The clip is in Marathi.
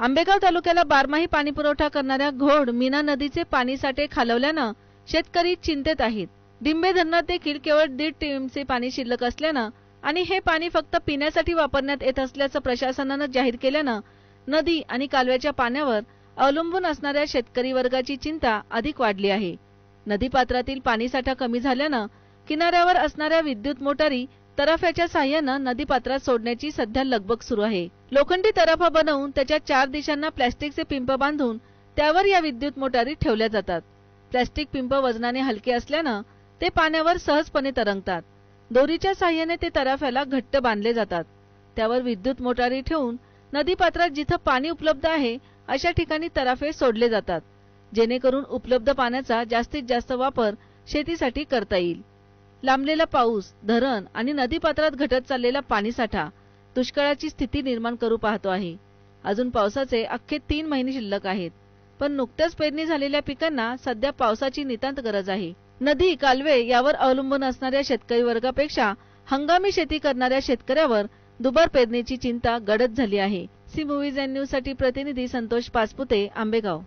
आंबेगाव तालुक्याला बारमाही पाणी पुरवठा करणाऱ्या घोड मीना नदीचे पाणी साठे खालवल्यानं शेतकरी चिंतेत आहेत. डिंबे धरणात देखील केवळ दीड टीएमसी पाणी शिल्लक असल्यानं आणि हे पाणी फक्त पिण्यासाठी वापरण्यात येत असल्याचं प्रशासनानं जाहीर केल्यानं नदी आणि कालव्याच्या पाण्यावर अवलंबून असणाऱ्या शेतकरी वर्गाची चिंता अधिक वाढली आहे. नदीपात्रातील पाणीसाठा कमी झाल्यानं किनाऱ्यावर असणाऱ्या विद्युत मोटारी तराफ्याच्या साह्यानं नदीपात्रात सोडण्याची सध्या लगबग सुरू आहे. लोखंडी तराफा बनवून त्याच्या चार दिशांना प्लॅस्टिकचे पिंप बांधून त्यावर या विद्युत मोटारी ठेवल्या जातात. प्लॅस्टिक पिंप वजनाने हलके असल्यानं ते पाण्यावर सहजपणे तरंगतात. दोरीच्या साह्याने ते तराफ्याला घट्ट बांधले जातात. त्यावर विद्युत मोटारी ठेवून नदीपात्रात जिथं पाणी उपलब्ध आहे अशा ठिकाणी तराफे सोडले जातात. जेणेकरून उपलब्ध पाण्याचा जास्तीत जास्त वापर शेतीसाठी करता येईल. लांबलेला पाऊस धरण आणि नदीपात्रात घटत चाललेला पाणीसाठा दुष्काळाची स्थिती निर्माण करू पाहतो आहे. अजून पावसाचे अख्खे तीन महिने शिल्लक आहेत. पण नुकत्याच पेरणी झालेल्या पिकांना सध्या पावसाची नितांत गरज आहे. नदी कालवे यावर अवलंबून असणाऱ्या शेतकरी वर्गापेक्षा हंगामी शेती करणाऱ्या शेतकऱ्यावर दुबार पेरणीची चिंता गडद झाली आहे. सी मूवीज अँड न्यूजसाठी प्रतिनिधी संतोष पाचपुते आंबेगाव.